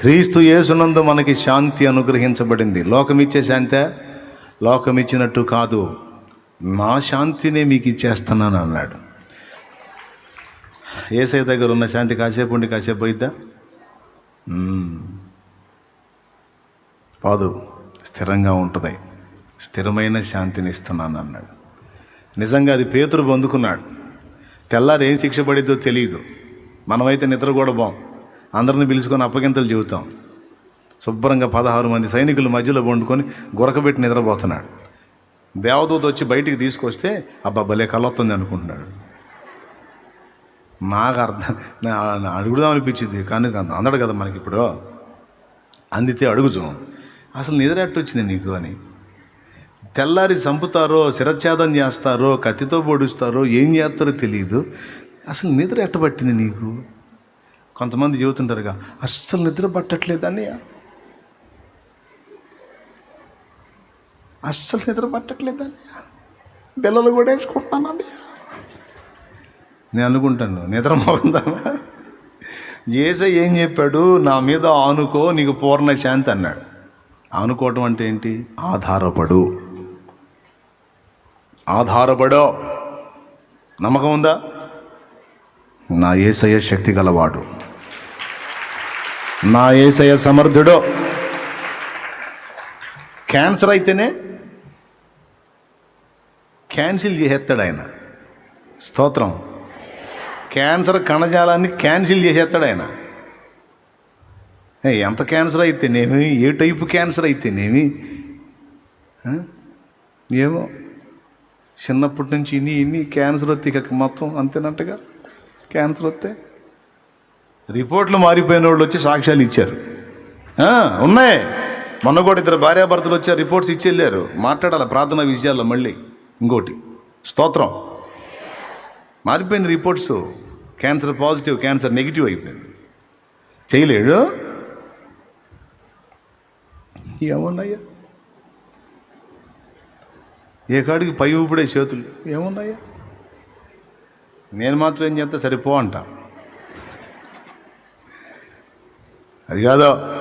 క్రీస్తు యేసునందు మనకి శాంతి అనుగ్రహించబడింది. లోకం ఇచ్చే శాంతే? లోకం ఇచ్చినట్టు కాదు. నా శాంతినే మీకు ఇచ్చేస్తున్నాను అన్నాడు. ఏసై దగ్గర ఉన్న శాంతి కాసేపు ఉండి కాసేపు పోయిద్దా? కాదు స్థిరంగా ఉంటుంది. స్థిరమైన శాంతిని ఇస్తున్నాను అన్నాడు. నిజంగా అది పేతురు పొందుకున్నాడు. తెల్లారి ఏం శిక్ష పడిద్దో తెలియదు మనమైతే నిద్ర కూడా బాం అందరిని పిలుచుకొని అప్పగింతలు చెబుతాం. శుభ్రంగా పదహారు మంది సైనికులు మధ్యలో వండుకొని గురకబెట్టి నిద్రపోతున్నాడు. దేవదూత వచ్చి బయటికి తీసుకొస్తే అబ్బా భలే కలొస్తుంది అనుకుంటున్నాడు. నాకు అర్థం నా అడుగుదాం అనిపించింది కానీ అందడు కదా మనకి ఇప్పుడు. అందితే అడుగుతాం అసలు నిద్ర ఎట్టొచ్చింది నీకు అని. తెల్లారి చంపుతారో శిరఛేదం చేస్తారో కత్తితో పొడుస్తారో ఏం చేస్తారో తెలియదు అసలు నిద్ర ఎట్టబట్టింది నీకు? కొంతమంది చెబుతుంటారుగా అస్సలు నిద్ర పట్టట్లేదని అస్సలు నిద్ర పట్టట్లేదని పిల్లలు కూడా వేసుకుంటున్నానండి నేను అనుకుంటాను నిద్ర మోగుందామా ఏస ఏం చెప్పాడు? నా మీద ఆనుకో నీకు పూర్ణ శాంతి అన్నాడు. ఆనుకోవటం అంటే ఏంటి? ఆధారపడు. ఆధారపడో. నమ్మకం ఉందా? నా ఏసయ్య శక్తి గలవాడు. నా ఏసయ్య సమర్థుడో. క్యాన్సర్ అయితేనే క్యాన్సిల్ చేసేస్తాడు ఆయన. స్తోత్రం. క్యాన్సర్ కణజాలాన్ని క్యాన్సిల్ చేసేస్తాడు ఆయన. ఎంత క్యాన్సర్ అయితేనేమి? ఏ టైపు క్యాన్సర్ అయితేనేమి? ఏమో. చిన్నప్పటి నుంచి ఇన్ని ఇన్ని క్యాన్సర్ వస్తే ఇక మొత్తం అంతేనట్టుగా క్యాన్సర్ వస్తే రిపోర్ట్లు మారిపోయిన వాళ్ళు వచ్చి సాక్ష్యాలు ఇచ్చారు. ఉన్నాయి. మొన్న కూడా ఇద్దరు భార్యాభర్తలు వచ్చారు రిపోర్ట్స్ ఇచ్చి వెళ్ళారు. మాట్లాడాలి ప్రార్థనా విషయాల్లో మళ్ళీ? ఇంకోటి. స్తోత్రం. మారిపోయింది reports. Cancer positive cancer negative అయిపోయింది. చేయలేడు? ఏమున్నాయ్యా ఏ కాడికి పై ఊపిడే చేతులు? ఏమున్నాయ్యా నేను మాత్రం ఏం చేస్తా? సరిపో అంట. అది కాదో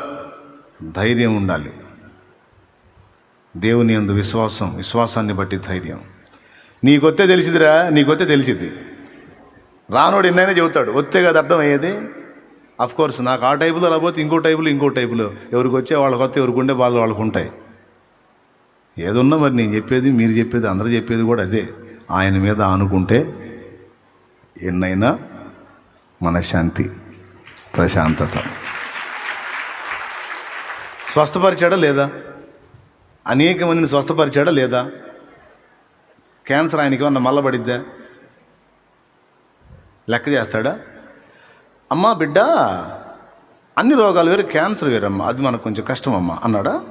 ధైర్యం ఉండాలి. దేవుని అందు విశ్వాసం విశ్వాసాన్ని బట్టి ధైర్యం. నీకొత్తే తెలిసిదిరా నీకొత్తే తెలిసిద్ది. రానోడు ఎన్నైనా చెబుతాడు వస్తే కదా అర్థమయ్యేది అఫ్ కోర్స్ నాకు ఆ టైపులో రాబోతే ఇంకో టైపులో ఇంకో టైపులో. ఎవరికి వచ్చే వాళ్ళకి వస్తే ఎవరికి ఉండే వాళ్ళు వాళ్ళకు ఉంటాయి. ఏదున్నా మరి నేను చెప్పేది మీరు చెప్పేది అందరూ చెప్పేది కూడా అదే. ఆయన మీద ఆనుకుంటే ఎన్నైనా మనశ్శాంతి ప్రశాంతత. స్వస్థపరిచాడా లేదా? అనేక మందిని స్వస్థపరిచాడా లేదా? క్యాన్సర్ ఆయనకి ఏమన్నా మల్లబడిద్దా లెక్క చేస్తాడా? అమ్మా బిడ్డ అన్ని రోగాలు వేరు క్యాన్సర్ వేరమ్మా అది మనకు కొంచెం కష్టం అమ్మా. అన్నాడా?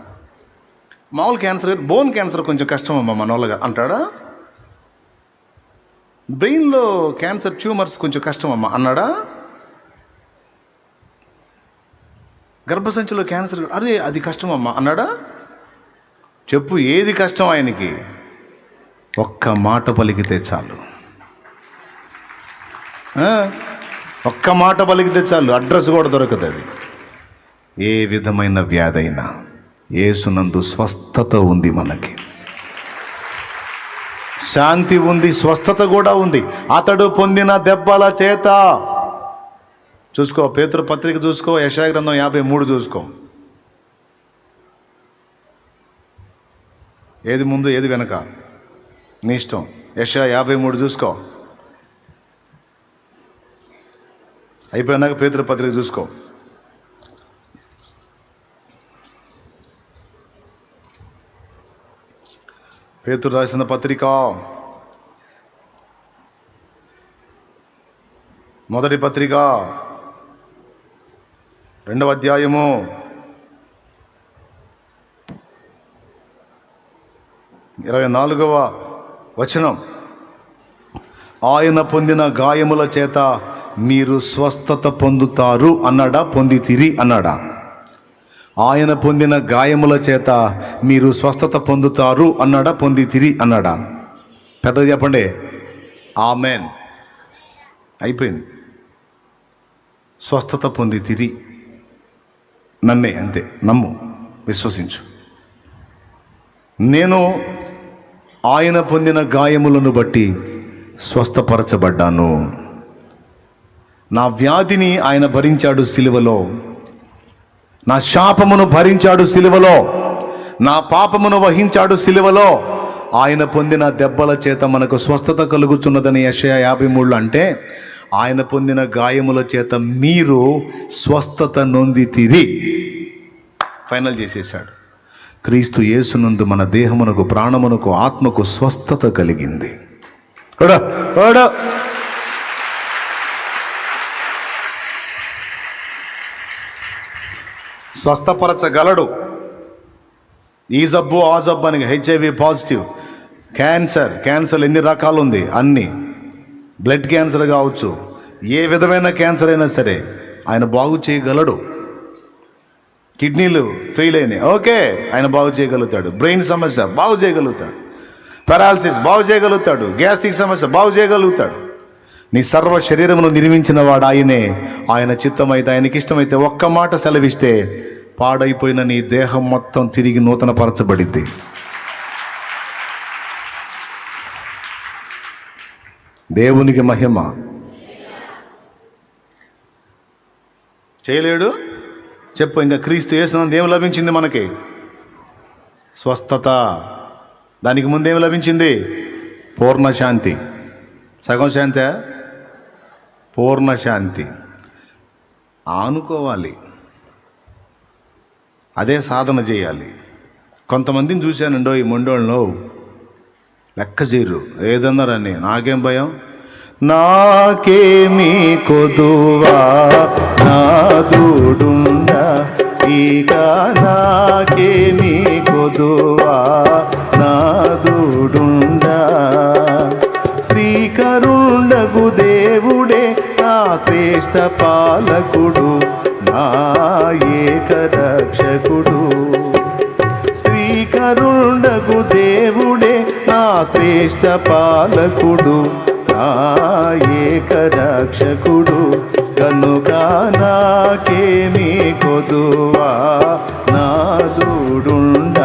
మామూలు క్యాన్సర్ వేరు బోన్ క్యాన్సర్ కొంచెం కష్టం అమ్మా మనోళ్ళగా అంటాడా? బ్రెయిన్లో క్యాన్సర్ ట్యూమర్స్ కొంచెం కష్టం అమ్మా. అన్నాడా? గర్భసంచిలో క్యాన్సర్ అరే అది కష్టమమ్మా. అన్నాడా? చెప్పు ఏది కష్టం ఆయనకి? ఒక్క మాట పలికితే చాలు. ఒక్క మాట పలికితే చాలు. అడ్రస్ కూడా దొరకదు అది. ఏ విధమైన వ్యాధి అయినా ఏసునందు స్వస్థత ఉంది మనకి. శాంతి ఉంది స్వస్థత కూడా ఉంది. అతడు పొందిన దెబ్బల చేత చూసుకో పేతురు పత్రిక చూసుకో యశాగ్రంథం యాభై మూడు చూసుకో. ఏది ముందు ఏది వెనక? నీ ఇష్టం. యశా యాభై మూడు చూసుకో. అయిపోయినాక పేతురు పత్రిక చూసుకో. పేతురు రాసిన పత్రిక. మొదటి పత్రిక. రెండవ అధ్యాయము. ఇరవై నాలుగవ వచనం. ఆయన పొందిన గాయముల చేత మీరు స్వస్థత పొందుతారు అన్నాడా? పొందితిరి అన్నాడా? ఆయన పొందిన గాయముల చేత మీరు స్వస్థత పొందుతారు అన్నాడా? పొందితిరి అన్నాడా? పెద్దది చెప్పండి. ఆమెన్. అయిపోయింది. స్వస్థత పొందితిరి. నన్నే అంతే నమ్ము విశ్వసించు. నేను ఆయన పొందిన గాయములను బట్టి స్వస్థపరచబడ్డాను. నా వ్యాధిని ఆయన భరించాడు సిలువలో. నా శాపమును భరించాడు సిలువలో. నా పాపమును వహించాడు సిలువలో. ఆయన పొందిన దెబ్బల చేత మనకు స్వస్థత కలుగుచున్నదని యశయ యాభై మూడులో అంటే ఆయన పొందిన గాయముల చేత మీరు స్వస్థత నొందితిరి. ఫైనల్ చేసేసాడు క్రీస్తు యేసునందు మన దేహమునకు ప్రాణమునకు ఆత్మకు స్వస్థత కలిగింది. స్వస్థపరచగలడు. ఈ జబ్బు ఆ జబ్బు అని హెచ్ఐవి పాజిటివ్ క్యాన్సర్ క్యాన్సర్ ఎన్ని రకాలు ఉంది అన్ని. బ్లడ్ క్యాన్సర్ కావచ్చు. ఏ విధమైన క్యాన్సర్ అయినా సరే ఆయన బాగు చేయగలడు. కిడ్నీలు ఫెయిల్ అయినాయి. ఓకే ఆయన బాగు చేయగలుగుతాడు. బ్రెయిన్ సమస్య బాగు చేయగలుగుతాడు. పెరాలసిస్ బాగు చేయగలుగుతాడు. గ్యాస్ట్రిక్ సమస్య బాగు చేయగలుగుతాడు. నీ సర్వ శరీరమును నిర్మించిన వాడు ఆయనే. ఆయన చిత్తమైతే ఆయనకి ఇష్టమైతే ఒక్క మాట సెలవిస్తే పాడైపోయిన నీ దేహం మొత్తం తిరిగి నూతన పరచబడిద్ది దేవునికి మహిమ. చేయలేడు? చెప్పు ఇంకా క్రీస్తు చేసినందు ఏం లభించింది మనకి? స్వస్థత. దానికి ముందేం లభించింది? పూర్ణ శాంతి. సగం శాంతి పూర్ణ శాంతి. ఆనుకోవాలి. అదే సాధన చేయాలి. కొంతమందిని చూశానండో ఈ మొండోళ్ళలో లెక్క చేయరు. ఏదన్నారని నాకేం భయం? నాకేమి కొదువా? నాదుడుండ ఇక నాకేమి కొదువా? నాదుడుండా శ్రీకరుండగు దేవుడే నా శ్రేష్ఠ పాలకుడు నా ఏక రక్షకుడు. శ్రీకరుండగు దేవుడే నా శ్రేష్ఠ పాలకుడు నా రక్షకుడు. కనుక నాకేమీ కొదువా? నాదుడుండ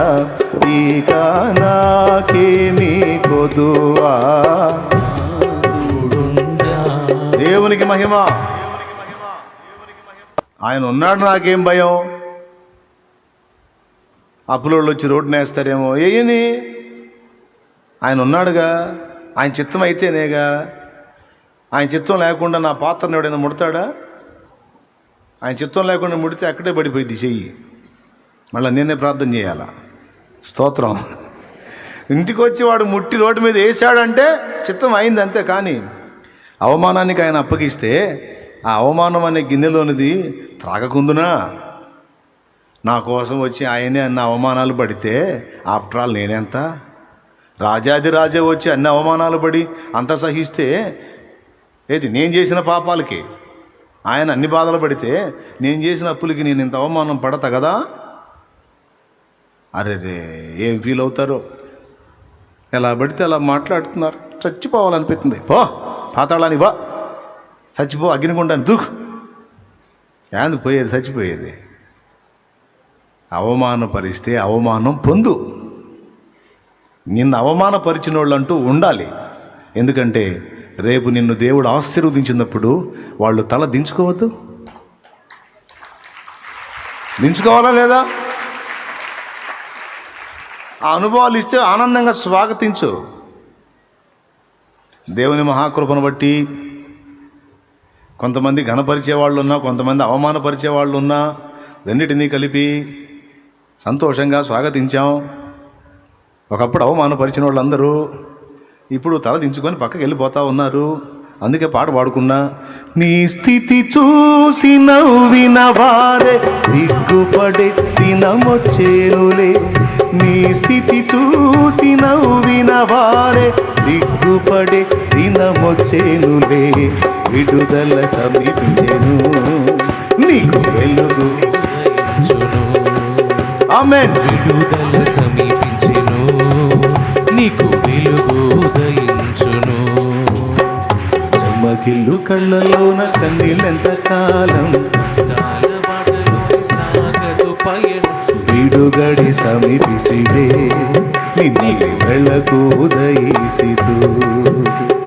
ఇక నాకేమీ కొదువా? దేవునికి మహిమ. ఆయన ఉన్నాడు నాకేం భయం? అప్పులోళ్ళు వచ్చి రోడ్డున వేస్తారేమో ఏయని ఆయన ఉన్నాడుగా? ఆయన చిత్తం అయితేనేగా ఆయన చిత్తం లేకుండా నా పాత్రను ఎవడైనా ముడతాడా? ఆయన చిత్తం లేకుండా ముడితే అక్కడే పడిపోయింది చెయ్యి. మళ్ళీ నేనే ప్రార్థన చేయాలా? స్తోత్రం. ఇంటికి వచ్చి వాడు ముట్టి రోడ్డు మీద వేసాడంటే చిత్తం అయింది అంతే కానీ అవమానానికి ఆయన అప్పగిస్తే ఆ అవమానం అనే గిన్నెలోనిది త్రాగకుందునా? నా కోసం వచ్చి ఆయనే అన్న అవమానాలు పడితే ఆఫ్టర్ ఆల్ నేనెంత? రాజాది రాజే వచ్చి అన్ని అవమానాలు పడి అంత సహిస్తే ఏది నేను చేసిన పాపాలకి? ఆయన అన్ని బాధలు పడితే నేను చేసిన అప్పులకి నేను ఇంత అవమానం పడతా కదా? అరే రే ఏం ఫీల్ అవుతారో? ఎలా పడితే అలా మాట్లాడుతున్నారు. చచ్చిపోవాలనిపిస్తుంది. పో పాతాళానికి బా చచ్చిపో అగ్నిగుండాన్ని దూకు. ఏంది పోయేది చచ్చిపోయేది? అవమానపరిస్తే అవమానం పొందు. నిన్ను అవమానపరిచిన వాళ్ళంటూ ఉండాలి. ఎందుకంటే రేపు నిన్ను దేవుడు ఆశీర్వదించినప్పుడు వాళ్ళు తల దించుకోవద్దు. దించుకోవాలా లేదా? ఆ అనుభవాలు ఇస్తే ఆనందంగా స్వాగతించు. దేవుని మహాకృపను బట్టి కొంతమంది ఘనపరిచే వాళ్ళు ఉన్నా కొంతమంది అవమానపరిచే వాళ్ళు ఉన్నా రెండింటినీ కలిపి సంతోషంగా స్వాగతించాం. ఒకప్పుడు అవమానపరిచిన వాళ్ళందరూ ఇప్పుడు తల దించుకొని పక్కకి వెళ్ళిపోతా ఉన్నారు. అందుకే పాట పాడుకున్నా నీ స్థితి చూసి నవ్విన వారే సిగ్గుపడే దినమొచ్చేనులే. నీ స్థితి చూసి నవ్విన వారే సిగ్గుపడే దినమొచ్చేనులే. విడుదల సమీపించెను నీకు వెలుగు. ఆమెన్ విడుదల సమీపించెను. కళ్ళలోన కన్నీళ్ళెంత కాలం